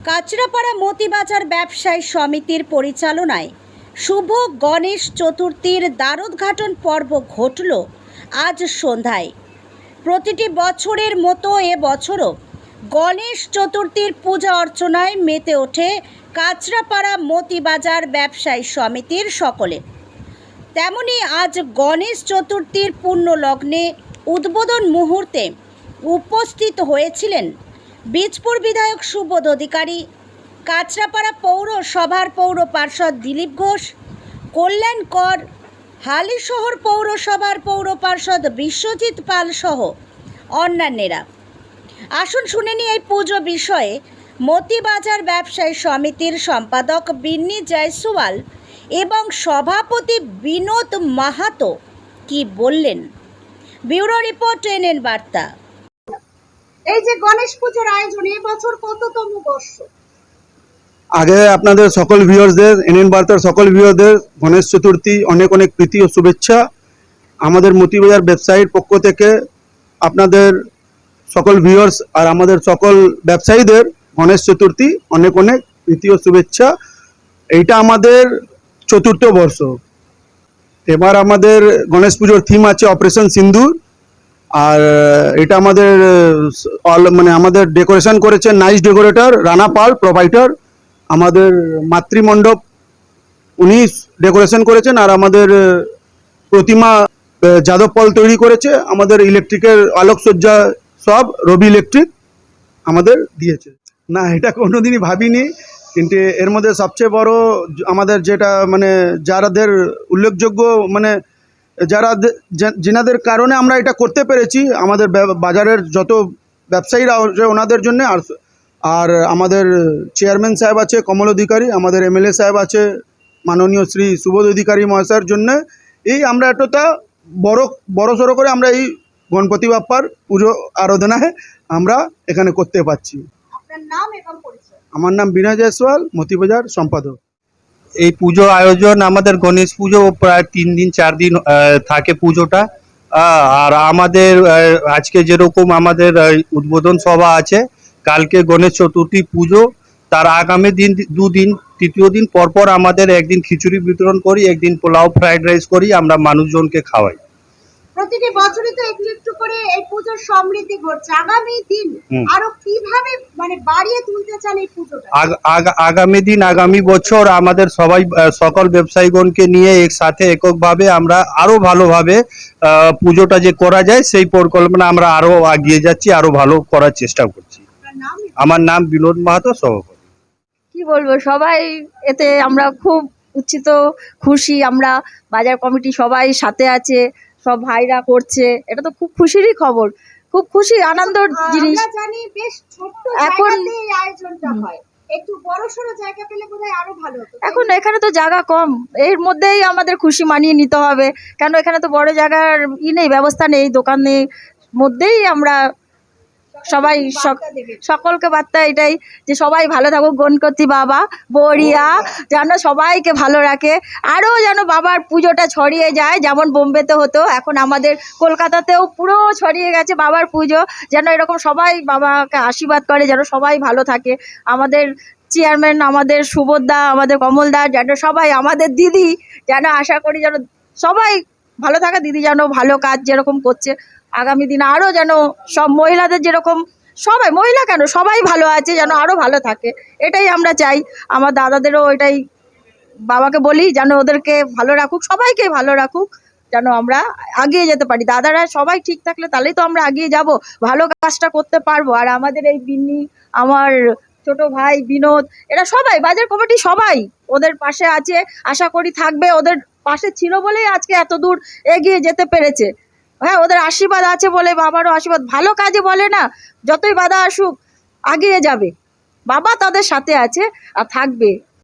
কাঁচরাপাড়া মতিবাজার ব্যবসায়ী সমিতির পরিচালনায় শুভ গণেশ চতুর্থীর দ্বারোদ্ঘাটন পর্ব ঘটল আজ সন্ধ্যায়। প্রতিটি বছরের মতো এ বছরও গণেশ চতুর্থীর পূজা অর্চনায় মেতে ওঠে কাঁচরাপাড়া মতিবাজার ব্যবসায়ী সমিতির সকলে। তেমনি আজ গণেশ চতুর্থীর পূর্ণ লগ্নে উদ্বোধন মুহূর্তে উপস্থিত হয়েছিলেন বীজপুর বিধায়ক সুবোধ অধিকারী, কাঁচরাপাড়া পৌরসভার পৌর পার্ষদ দিলীপ ঘোষ, কল্যাণ কর হালিশহর পৌরসভার পৌর পার্ষদ বিশ্বজিৎ পাল সহ অন্যান্যেরা। আসুন শুনে নিই এই পুজো বিষয়ে মতিবাজার ব্যবসায়ী সমিতির সম্পাদক বিন্নি জয়সওয়াল এবং সভাপতি বিনোদ মাহাতো কি বললেন? ব্যুরো রিপোর্ট এনএন বার্তা। এই যে গণেশ পুজোর আয়োজন এবছর কততম বর্ষ? আগে আপনাদের সকল ভিউয়ার্সদের, এনএন বার্তার সকল ভিউয়ারদের গণেশ চতুর্থী, অনেক অনেক প্রীতি ও শুভেচ্ছা। আমাদের মতিবাজার ব্যবসায়ীর পক্ষ থেকে আপনাদের সকল ভিউয়ার্স আর আমাদের সকল ব্যবসায়ীদের গণেশ চতুর্থী, অনেক অনেক প্রীতি ও শুভেচ্ছা। এইটা আমাদের চতুর্থ বর্ষ। এবার আমাদের গণেশ পুজোর থিম আছে অপারেশন সিন্দুর। আর এটা আমাদের all- মানে আমাদের ডেকোরেশন করেছে nice decorator Rana Pal provider আমাদের মাতৃমণ্ডপ, উনি ডেকোরেশন করেছেন আর আমাদের প্রতিমা যাদব পল তৈরি করেছে, আমাদের ইলেকট্রিকের আলোকসজ্জা সব, রবি ইলেকট্রিক আমাদের দিয়েছে। না, এটা কোনোদিনই ভাবিনি, কিন্তু এর মধ্যে সবচেয়ে বড় আমাদের যেটা মানে যারাদের উল্লেখযোগ্য মানে যারা যেনাদের কারণে আমরা এটা করতে পেরেছি আমাদের বাজারের যত ব্যবসায়ীরা আছে ওনাদের জন্য আর আর আমাদের চেয়ারম্যান সাহেব আছে কমল অধিকারী আমাদের এমএলএ সাহেব আছে মাননীয় শ্রী সুবোধ অধিকারী মহাশয়ের জন্য এই আমরা এতটা বড় বড় সড়ো করে আমরা এই গণপতি বাপ্পার পুজো আরাধনায় আমরা এখানে করতে পারছি। আমার নাম বিনয় জয়সওয়াল মতিবাজার সম্পাদক। এই পুজো আয়োজন আমাদের গণেশ পুজো প্রায় তিন দিন, চার দিন থাকে পুজোটা। আর আমাদের আজকে যেরকম আমাদের উদ্বোধন সভা আছে, কালকে গণেশ চতুর্থী পুজো। তার আগামী দিন, দুদিন, তৃতীয় দিন পরপর আমাদের একদিন খিচুড়ি বিতরণ করি, একদিন পোলাও, ফ্রাইড রাইস করি, আমরা মানুষজনকে খাওয়াই। প্রতিটি বছরই তো একটু একটু করে এই পুজোর সমৃদ্ধি ঘটছে। আগামী দিন আরও কীভাবে মানে বাড়িয়ে তুলতে চান এই পুজোটা? আগ- আগ- আগামী দিন আগামী বছর আমাদের সবাই সকল ব্যবসায়ীগণকে নিয়ে একসাথে এককভাবে আমরা আরও ভালোভাবে আহ, পুজোটা যে করা যায় সেই পরিকল্পনা আমরা আরও এগিয়ে যাচ্ছি আরও ভালো করার চেষ্টা করছি। আমার নাম বিনোদ মাহাতো সভাপতি। কি বলব সবাই এতে আমরা খুব উচ্ছিত খুশি। আমরা বাজার কমিটি সবাই সাথে আছে। সব ভাইরা করছে। এটা তো খুব খুশিরই খবর। খুব খুশি আনন্দর জিনিস। জানি বেশ ছোট্ট এখন- আয়োজনটা হয়। একটু বড় সড়ো জায়গা পেলে বোধহয় আরও ভালো হতো এখন এখানে তো জায়গা কম। এর মধ্যেই আমাদের খুশি মানিয়ে নিতে হবে। কেন এখানে তো বড় জায়গার ই নেই ব্যবস্থা নেই দোকান নেই। মধ্যেই আমরা সবাই সক- সকলকে বার্তা এটাই যে সবাই ভালো থাকুক গণপতি বাবা বড়িয়া যেন সবাইকে ভালো রাখে। আরও যেন বাবার পুজোটা ছড়িয়ে যায় যেমন বোম্বেতে হতো এখন আমাদের কলকাতাতেও পুরো ছড়িয়ে গেছে বাবার পুজো যেন এরকম সবাই বাবাকে আশীর্বাদ করে যেন সবাই ভালো থাকে। আমাদের চেয়ারম্যান আমাদের সুবোধদা আমাদের কমলদা যেন সবাই আমাদের দিদি যেন আশা করি যেন সবাই ভালো থাকা দিদি যেন ভালো কাজ যেরকম করছে। আগামী দিনে আরও যেন সব মহিলাদের যেরকম, সবাই, মহিলা কেন? সবাই ভালো আছে, যেন আরও ভালো থাকে। এটাই আমরা চাই। আমার দাদাদেরও এটাই বাবাকে বলি, যেন ওদেরকে ভালো রাখুক, সবাইকে ভালো রাখুক, যেন আমরা এগিয়ে যেতে পারি। দাদারা সবাই ঠিক থাকলে তাহলেই তো আমরা এগিয়ে যাব, ভালো কাজটা করতে পারব। আর আমাদের এই বিন্নি, আমার ছোট ভাই বিনোদ, এরা সবাই, বাজার কমিটি সবাই ওদের পাশে আছে। আশা করি থাকবে, ওদের পাশে ছিল বলেই আজকে এত দূর এগিয়ে যেতে পেরেছে। হ্যাঁ ওদের আশীর্বাদ আছে বলে, বাবারও আশীর্বাদ। ভালো কাজে বলে না, যতই বাধা আসুক, আগিয়ে যাবে। বাবা তাদের সাথে আছে আর থাকবে।